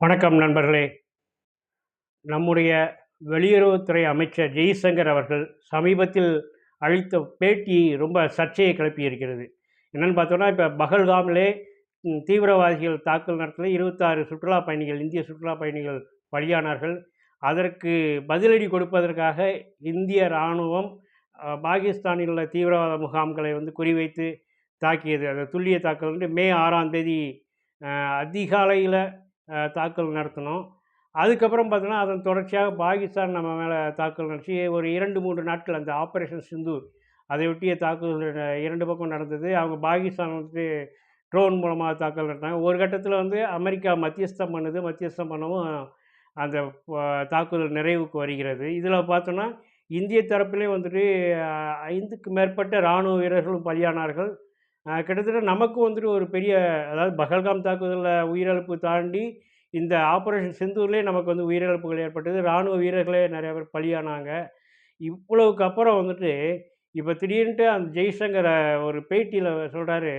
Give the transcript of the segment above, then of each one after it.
வணக்கம் நண்பர்களே. நம்முடைய வெளியுறவுத்துறை அமைச்சர் ஜெய்சங்கர் அவர்கள் சமீபத்தில் அளித்த பேட்டி ரொம்ப சர்ச்சையை கிளப்பியிருக்கிறது என்னென்னு பார்த்தோன்னா இப்போ பகல்காமிலே தீவிரவாதிகள் தாக்கல் நடத்தல இருபத்தாறு சுற்றுலா பயணிகள் இந்திய சுற்றுலா பயணிகள் பலியானார்கள். அதற்கு பதிலடி கொடுப்பதற்காக இந்திய இராணுவம் பாகிஸ்தானில் உள்ள தீவிரவாத முகாம்களை வந்து குறிவைத்து தாக்கியது. அந்த துல்லிய தாக்கல் வந்து மே ஆறாம் தேதி அதிகாலையில் தாக்கல் நடத்தினோம் அதுக்கப்புறம் பார்த்தோன்னா அதன் தொடர்ச்சியாக பாகிஸ்தான் நம்ம மேலே தாக்கல் நடத்தி ஒரு இரண்டு மூன்று நாட்கள் அந்த ஆப்ரேஷன் சிந்தூர் அதை ஒட்டிய தாக்குதல் இரண்டு பக்கம் நடந்தது. அவங்க பாகிஸ்தான் வந்து ட்ரோன் மூலமாக தாக்கல் நடத்தாங்க ஒரு கட்டத்தில் வந்து அமெரிக்கா மத்தியஸ்தம் பண்ணுது. மத்தியஸ்தம் பண்ணவும் அந்த தாக்குதல் நிறைவுக்கு வருகிறது. இதில் பார்த்தோன்னா இந்திய தரப்பிலே வந்துட்டு ஐந்துக்கு மேற்பட்ட இராணுவ வீரர்களும் பலியானார்கள். கிட்டத்தட்ட நமக்கு வந்துட்டு ஒரு பெரிய அதாவது பகல்காம் தாக்குதலில் உயிரிழப்பு தாண்டி இந்த ஆப்ரேஷன் செந்தூர்லேயே நமக்கு வந்து உயிரிழப்புகள் ஏற்பட்டது. இராணுவ வீரர்களே நிறைய பேர் பலியானாங்க. இவ்வளவுக்கு அப்புறம் வந்துட்டு இப்போ திடீர்னுட்டு அந்த ஜெய்சங்கர் ஒரு பேட்டியில் சொல்கிறாரு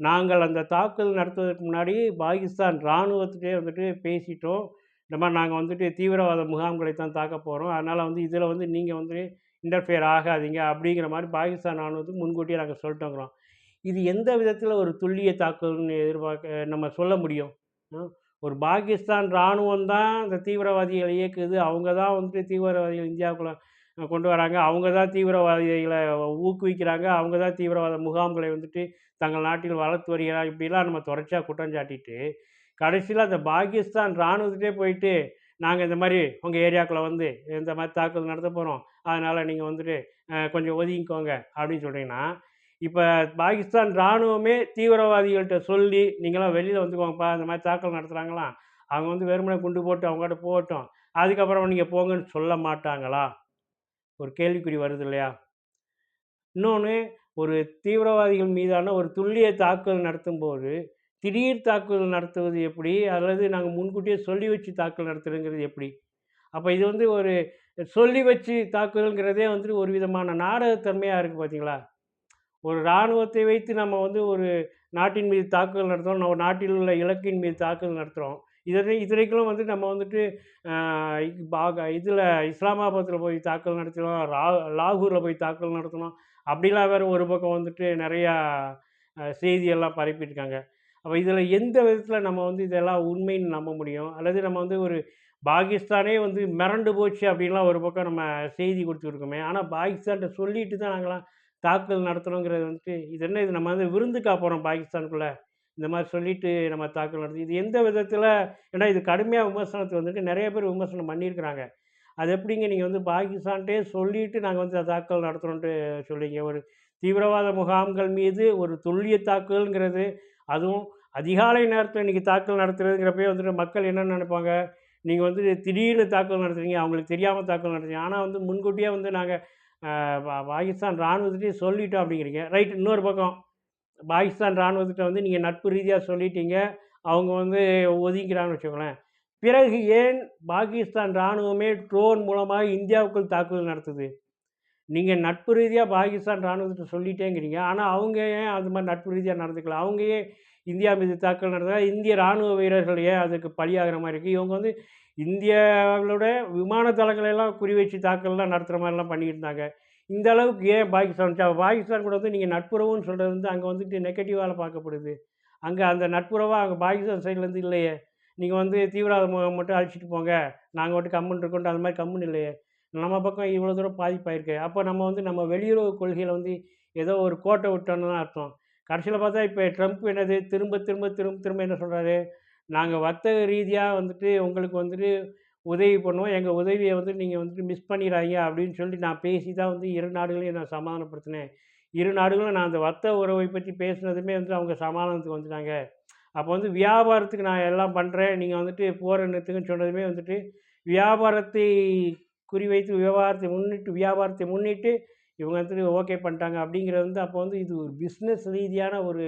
நாங்கள் அந்த தாக்குதல் நடத்துவதற்கு முன்னாடி பாகிஸ்தான் இராணுவத்துக்கே வந்துட்டு பேசிட்டோம். இந்த மாதிரி நாங்கள் வந்துட்டு தீவிரவாத முகாம்களை தான் தாக்க போகிறோம் அதனால் வந்து இதில் வந்து நீங்கள் வந்து இன்டர்ஃபியர் ஆகாதீங்க. அப்படிங்கிற மாதிரி பாகிஸ்தான் இராணுவத்துக்கு முன்கூட்டியே நாங்கள் சொல்லிட்டோங்கிறோம். இது எந்த விதத்தில் ஒரு துல்லிய தாக்குதல்னு எதிர்பார்க்க நம்ம சொல்ல முடியும்? ஒரு பாகிஸ்தான் இராணுவம் தான் இந்த தீவிரவாதிகளை இயக்குது. அவங்க தான் வந்துட்டு தீவிரவாதிகள் இந்தியாவுக்குள்ள கொண்டு வராங்க. அவங்க தான் தீவிரவாதிகளை ஊக்குவிக்கிறாங்க. அவங்க தான் தீவிரவாத முகாம்களை வந்துட்டு தங்கள் நாட்டில் வளர்த்து வருகிறாங்க. இப்படிலாம் நம்ம தொடர்ச்சியாக குற்றம் சாட்டிட்டு கடைசியில் அந்த பாகிஸ்தான் இராணுவத்திட்டே போயிட்டு நாங்கள் இந்த மாதிரி உங்கள் ஏரியாக்குள்ளே வந்து இந்த மாதிரி தாக்குதல் நடத்த போகிறோம் அதனால் நீங்கள் வந்துட்டு கொஞ்சம் ஒதுங்கிக்கோங்க அப்படின்னு சொல்கிறீங்கன்னா இப்போ பாகிஸ்தான் இராணுவமே தீவிரவாதிகள்கிட்ட சொல்லி நீங்களாம் வெளியில் வந்துக்கோங்கப்பா இந்த மாதிரி தாக்கல் நடத்துகிறாங்களாம் அவங்க வந்து வெறுமனை குண்டு போட்டு அவங்ககிட்ட போகட்டும். அதுக்கப்புறம் நீங்கள் போங்கன்னு சொல்ல மாட்டாங்களா? ஒரு கேள்விக்குறி வருது இல்லையா? இன்னொன்று ஒரு தீவிரவாதிகள் மீதான ஒரு துல்லிய தாக்குதல் நடத்தும் போது திடீர் தாக்குதல் நடத்துவது எப்படி? அல்லது நாங்கள் முன்கூட்டியே சொல்லி வச்சு தாக்குதல் நடத்துறதுங்கிறது எப்படி? அப்போ இது வந்து ஒரு சொல்லி வச்சு தாக்குதல்ங்கிறதே வந்துட்டு ஒரு விதமான நாடகத்தன்மையாக இருக்குது பார்த்தீங்களா ஒரு இராணுவத்தை வைத்து நம்ம வந்து ஒரு நாட்டின் மீது தாக்குதல் நடத்துகிறோம் நம்ம நாட்டில் உள்ள இலக்கின் மீது தாக்குதல் நடத்துகிறோம் இதனை இதனைக்கெல்லாம் வந்து நம்ம வந்துட்டு இதில் இஸ்லாமாபாத்தில் போய் தாக்கல் நடத்தினோம் ரா லாகூரில் போய் தாக்கல் நடத்தினோம். அப்படிலாம் வேறு ஒரு பக்கம் வந்துட்டு நிறையா செய்தியெல்லாம் பரப்பியிருக்காங்க. அப்போ இதில் எந்த விதத்தில் நம்ம வந்து இதெல்லாம் உண்மைன்னு நம்ப முடியும்? அல்லது நம்ம வந்து ஒரு பாகிஸ்தானே வந்து மிரண்டு போச்சு அப்படின்லாம் ஒரு பக்கம் நம்ம செய்தி கொடுத்துருக்கோமே. ஆனால் பாகிஸ்தான்கிட்ட சொல்லிட்டு தான் நாங்களாம் தாக்குதல் நடத்தணுங்கிறது வந்துட்டு இது என்ன இது நம்ம வந்து விருந்துக்கா போகிறோம் பாகிஸ்தானுக்குள்ளே? இந்த மாதிரி சொல்லிட்டு நம்ம தாக்குதல் நடத்தி இது எந்த விதத்தில் ஏன்னா இது கடுமையாக விமர்சனத்தை வந்துட்டு நிறைய பேர் விமர்சனம் பண்ணியிருக்கிறாங்க. அது எப்படிங்க நீங்கள் வந்து பாகிஸ்தான்ட்டே சொல்லிவிட்டு நாங்கள் வந்து தாக்குதல் நடத்துகிறோன்ட்டு சொல்லிங்க ஒரு தீவிரவாத முகாம்கள் மீது ஒரு துல்லிய தாக்குதல்ங்கிறது அதுவும் அதிகாலை நேரத்தில் இன்றைக்கி தாக்குதல் நடத்துறதுங்கிறப்பே வந்துட்டு மக்கள் என்ன நினைப்பாங்க? நீங்கள் வந்து திடீர்னு தாக்குதல் நடத்துறீங்க அவங்களுக்கு தெரியாமல் தாக்குதல் நடத்துறீங்க. ஆனால் வந்து முன்கூட்டியே வந்து நாங்கள் பாகிஸ்தான் இராணுவத்திட்டே சொல்லிட்டோம் அப்படிங்கிறீங்க. ரைட் இன்னொரு பக்கம். பாகிஸ்தான் இராணுவத்திட்ட வந்து நீங்கள் நட்பு ரீதியாக சொல்லிட்டீங்க. அவங்க வந்து ஒதுக்கிறாங்கன்னு வச்சுக்கோங்களேன். பிறகு ஏன் பாகிஸ்தான் இராணுவமே ட்ரோன் மூலமாக இந்தியாவுக்குள் தாக்குதல் நடத்துது? நீங்கள் நட்பு ரீதியாக பாகிஸ்தான் இராணுவத்தை சொல்லிட்டேங்கிறீங்க. ஆனால் அவங்க ஏன் அது மாதிரி நட்பு ரீதியாக நடந்துக்கலாம் அவங்க ஏன் இந்தியா மீது தாக்கல் நடந்தால் இந்திய இராணுவ வீரர்கள் ஏன் அதுக்கு பலியாகிற மாதிரி இருக்குது இவங்க வந்து இந்தியாவோட விமான தளங்களெல்லாம் குறி வச்சு தாக்கல்லாம் நடத்துகிற மாதிரிலாம் பண்ணிட்டு இருந்தாங்க இந்த அளவுக்கு ஏன் பாகிஸ்தான் பாகிஸ்தான் கூட வந்து நீங்கள் நட்புறவுன்னு சொல்கிறது வந்து அங்கே வந்துட்டு நெகட்டிவாக பார்க்கப்படுது. அங்கே அந்த நட்புறவாக அங்கே பாகிஸ்தான் சைட்லேருந்து இல்லையே. நீங்கள் வந்து தீவிரவாத முகம் மட்டும் அழிச்சிட்டு போங்க. நாங்கள் மட்டும் கம்முன்னு இருக்கோன்ட்டு அந்த மாதிரி கம்முன்னு இல்லையே. நம்ம பக்கம் இவ்வளோ தூரம் பாதிப்பாயிருக்கு. அப்போ நம்ம வந்து நம்ம வெளியுறவு கொள்கையில் வந்து ஏதோ ஒரு கோட்டை விட்டோன்னு தான் அர்த்தம். கடைசியில் பார்த்தா இப்போ ட்ரம்ப் என்னது? திரும்ப திரும்ப திரும்ப திரும்ப என்ன சொல்கிறாரு நாங்கள் வர்த்தக ரீதியாக வந்துட்டு உங்களுக்கு வந்துட்டு உதவி பண்ணுவோம். எங்கள் உதவியை வந்து நீங்கள் வந்துட்டு மிஸ் பண்ணிடுறாங்க அப்படின்னு சொல்லி நான் பேசி தான் வந்து இரு நாடுகளையும் நான் சமாதானப்படுத்தினேன். இரு நாடுகளும் நான் அந்த வர்த்தக உறவை பற்றி பேசுனதுமே வந்து அவங்க சமாதானத்துக்கு வந்துட்டாங்க. அப்போ வந்து வியாபாரத்துக்கு நான் எல்லாம் பண்ணுறேன் நீங்கள் வந்துட்டு போகிற நிறுத்துக்குன்னு சொன்னதுமே வந்துட்டு வியாபாரத்தை குறிவைத்து வியாபாரத்தை முன்னிட்டு வியாபாரத்தை முன்னிட்டு இவங்க வந்துட்டு ஓகே பண்ணிட்டாங்க அப்படிங்கிறது வந்து அப்போ வந்து இது ஒரு பிஸ்னஸ் ரீதியான ஒரு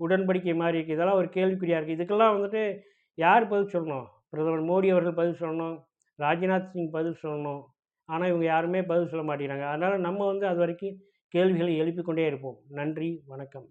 உடன்படிக்கை மாதிரி இருக்குது இதெல்லாம் ஒரு கேள்விக்குறியாக இருக்குது இதுக்கெல்லாம் வந்துட்டு யார் பதில் சொல்லணும்? பிரதமர் மோடி அவர்கள் பதில் சொல்லணும். ராஜ்நாத் சிங் பதில் சொல்லணும். ஆனால் இவங்க யாருமே பதில் சொல்ல மாட்டேங்கிறாங்க. அதனால் நம்ம வந்து அது வரைக்கும் கேள்விகளை எழுப்பிக்கொண்டே இருப்போம். நன்றி வணக்கம்.